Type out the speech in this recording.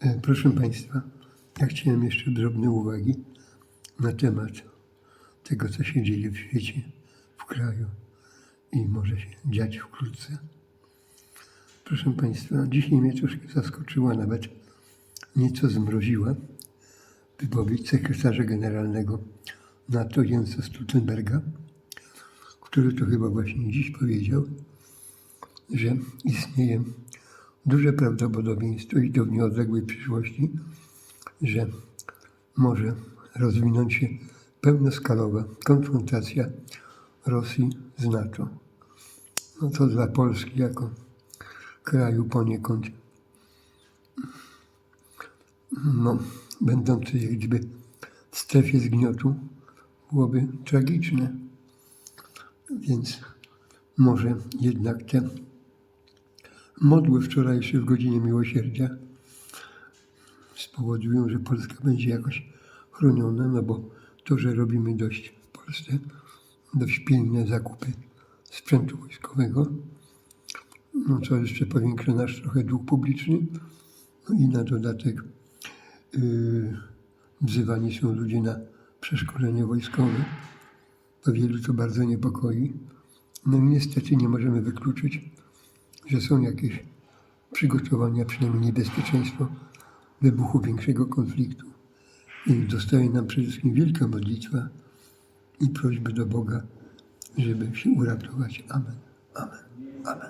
E, Proszę Państwa, ja chciałem jeszcze drobne uwagi na temat tego, co się dzieje w świecie, w kraju i może się dziać wkrótce. Proszę Państwa, dzisiaj mnie troszkę zaskoczyła, nawet nieco zmroziła wypowiedź sekretarza generalnego NATO Jensa Stoltenberga, który to chyba właśnie dziś powiedział, że istnieje duże prawdopodobieństwo i to w nieodległej przyszłości, że może rozwinąć się pełnoskalowa konfrontacja Rosji z NATO. No to dla Polski jako kraju poniekąd no, będącej jak gdyby w strefie zgniotu byłoby tragiczne. Więc może jednak te modły wczorajsze w godzinie miłosierdzia spowodują, że Polska będzie jakoś chroniona, no bo to, że robimy dość w Polsce, dość pilne zakupy sprzętu wojskowego, no co jeszcze powiększa nasz trochę dług publiczny, no i na dodatek yy, wzywani są ludzie na przeszkolenie wojskowe. To wielu to bardzo niepokoi. No i niestety nie możemy wykluczyć, że są jakieś przygotowania, przynajmniej niebezpieczeństwo wybuchu większego konfliktu. I zostaje nam przede wszystkim wielka modlitwa i prośby do Boga, żeby się uratować. Amen. Amen. Amen.